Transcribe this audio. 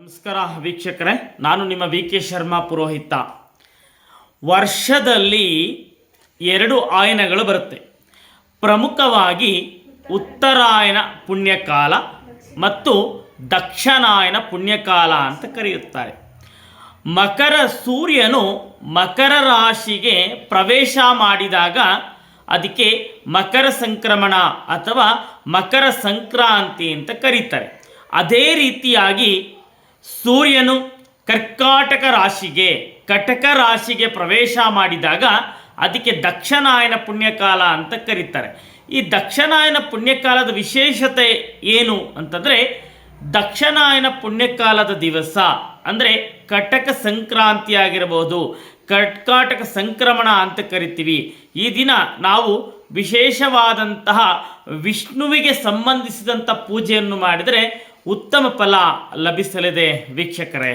ನಮಸ್ಕಾರ ವೀಕ್ಷಕರೇ, ನಾನು ನಿಮ್ಮ ವಿ ಕೆ ಶರ್ಮಾ ಪುರೋಹಿತ. ವರ್ಷದಲ್ಲಿ ಎರಡು ಆಯನಗಳು ಬರುತ್ತೆ. ಪ್ರಮುಖವಾಗಿ ಉತ್ತರಾಯಣ ಪುಣ್ಯಕಾಲ ಮತ್ತು ದಕ್ಷಿಣಾಯನ ಪುಣ್ಯಕಾಲ ಅಂತ ಕರೆಯುತ್ತಾರೆ. ಮಕರ ಸೂರ್ಯನು ಮಕರ ರಾಶಿಗೆ ಪ್ರವೇಶ ಮಾಡಿದಾಗ ಅದಕ್ಕೆ ಮಕರ ಸಂಕ್ರಮಣ ಅಥವಾ ಮಕರ ಸಂಕ್ರಾಂತಿ ಅಂತ ಕರೀತಾರೆ. ಅದೇ ರೀತಿಯಾಗಿ ಸೂರ್ಯನು ಕರ್ಕಾಟಕ ರಾಶಿಗೆ, ಕಟಕ ರಾಶಿಗೆ ಪ್ರವೇಶ ಮಾಡಿದಾಗ ಅದಕ್ಕೆ ದಕ್ಷನಾಯನ ಪುಣ್ಯಕಾಲ ಅಂತ ಕರೀತಾರೆ. ಈ ದಕ್ಷನಾಯನ ಪುಣ್ಯಕಾಲದ ವಿಶೇಷತೆ ಏನು ಅಂತಂದರೆ ದಕ್ಷನಾಯನ ಪುಣ್ಯಕಾಲದ ದಿವಸ ಅಂದರೆ ಕಟಕ ಸಂಕ್ರಾಂತಿ ಆಗಿರಬಹುದು ಕರ್ಕಾಟಕ ಸಂಕ್ರಮಣ ಅಂತ ಕರಿತೀವಿ. ಈ ದಿನ ನಾವು ವಿಶೇಷವಾದಂತಹ ವಿಷ್ಣುವಿಗೆ ಸಂಬಂಧಿಸಿದಂಥ ಪೂಜೆಯನ್ನು ಮಾಡಿದರೆ ಉತ್ತಮ ಫಲ ಲಭಿಸಲಿದೆ ವೀಕ್ಷಕರೇ.